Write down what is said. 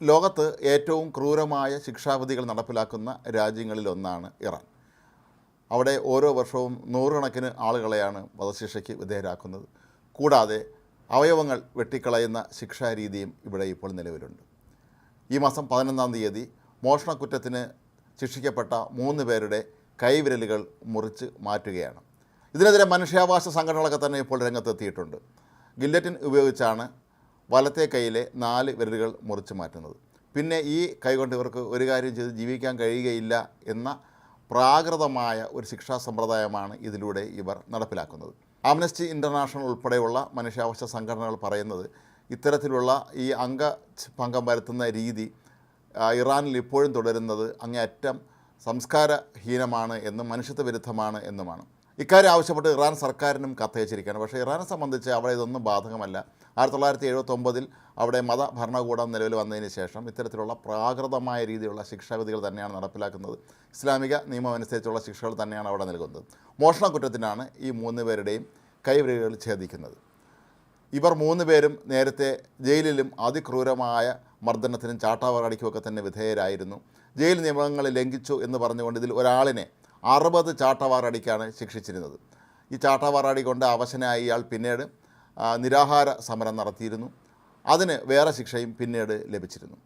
ലോകത്ത് ഏറ്റവും ക്രൂരമായ ശിക്ഷാവിധികൾ നടപ്പിലാക്കുന്ന രാജ്യങ്ങളിലൊന്നാണ് ഇറാൻ. അവിടെ ഓരോ വർഷവും നൂറുകണക്കിന് ആളുകളെയാണ് വധശിക്ഷയ്ക്ക് വിധേയരാക്കുന്നത്. കൂടാതെ അവയവങ്ങൾ വെട്ടിക്കളയുന്ന ശിക്ഷാരീതിയും ഇവിടെ ഇപ്പോൾ നിലവിലുണ്ട്. ഈ മാസം പതിനൊന്നാം തീയതി മോഷണക്കുറ്റത്തിന് ശിക്ഷിക്കപ്പെട്ട മൂന്ന് പേരുടെ കൈവിരലുകൾ മുറിച്ച് മാറ്റുകയാണ്. ഇതിനെതിരെ മനുഷ്യാവകാശ സംഘടനകളൊക്കെ തന്നെ ഇപ്പോൾ രംഗത്തെത്തിയിട്ടുണ്ട്. ഗില്ലറ്റിൻ ഉപയോഗിച്ചാണ് വലത്തെ കൈയിലെ നാല് വിരലുകൾ മുറിച്ച് മാറ്റുന്നത്. പിന്നെ ഈ കൈകൊണ്ട് ഇവർക്ക് ഒരു കാര്യം ചെയ്ത് ജീവിക്കാൻ കഴിയുകയില്ല എന്ന പ്രാകൃതമായ ഒരു ശിക്ഷാ സമ്പ്രദായമാണ് ഇതിലൂടെ ഇവർ നടപ്പിലാക്കുന്നത്. ആംനസ്റ്റി ഇന്റർനാഷണൽ ഉൾപ്പെടെയുള്ള മനുഷ്യാവകാശ സംഘടനകൾ പറയുന്നത് ഇത്തരത്തിലുള്ള ഈ അംഗഭംഗം വരുത്തുന്ന രീതി ഇറാനിൽ ഇപ്പോഴും തുടരുന്നത് അങ്ങേയറ്റം സംസ്കാരഹീനമാണ് എന്നും മനുഷ്യത്വ വിരുദ്ധമാണ് എന്നുമാണ്. ഇക്കാര്യം ആവശ്യപ്പെട്ട് ഇറാൻ സർക്കാരിനും കത്തയച്ചിരിക്കുകയാണ് പക്ഷേ ഇറാനെ സംബന്ധിച്ച് അവിടെ ഇതൊന്നും ബാധകമല്ല. ആയിരത്തി തൊള്ളായിരത്തി എഴുപത്തൊമ്പതിൽ അവിടെ മത ഭരണകൂടം നിലവിൽ വന്നതിന് ശേഷം ഇത്തരത്തിലുള്ള പ്രാകൃതമായ രീതിയിലുള്ള ശിക്ഷാവിധികൾ തന്നെയാണ് നടപ്പിലാക്കുന്നത്. ഇസ്ലാമിക നിയമം അനുസരിച്ചുള്ള ശിക്ഷകൾ തന്നെയാണ് അവിടെ നൽകുന്നത് മോഷണ കുറ്റത്തിനാണ് ഈ മൂന്ന് പേരുടെയും കൈവരികൾ ഛേദിക്കുന്നത്. ഇവർ മൂന്ന് പേരും നേരത്തെ ജയിലിലും അതിക്രൂരമായ മർദ്ദനത്തിനും ചാട്ടാവറടിക്കുമൊക്കെ തന്നെ വിധേയരായിരുന്നു. ജയിൽ നിയമങ്ങൾ ലംഘിച്ചു എന്ന് പറഞ്ഞുകൊണ്ട് ഇതിൽ ഒരാളിനെ അറുപത് ചാട്ടവാറടിക്കാണ് ശിക്ഷിച്ചിരുന്നത്. ഈ ചാട്ടവാറടി കൊണ്ട് അവശനായ ഇയാൾ പിന്നീട് നിരാഹാര സമരം നടത്തിയിരുന്നു. അതിന് വേറെ ശിക്ഷയും പിന്നീട് ലഭിച്ചിരുന്നു.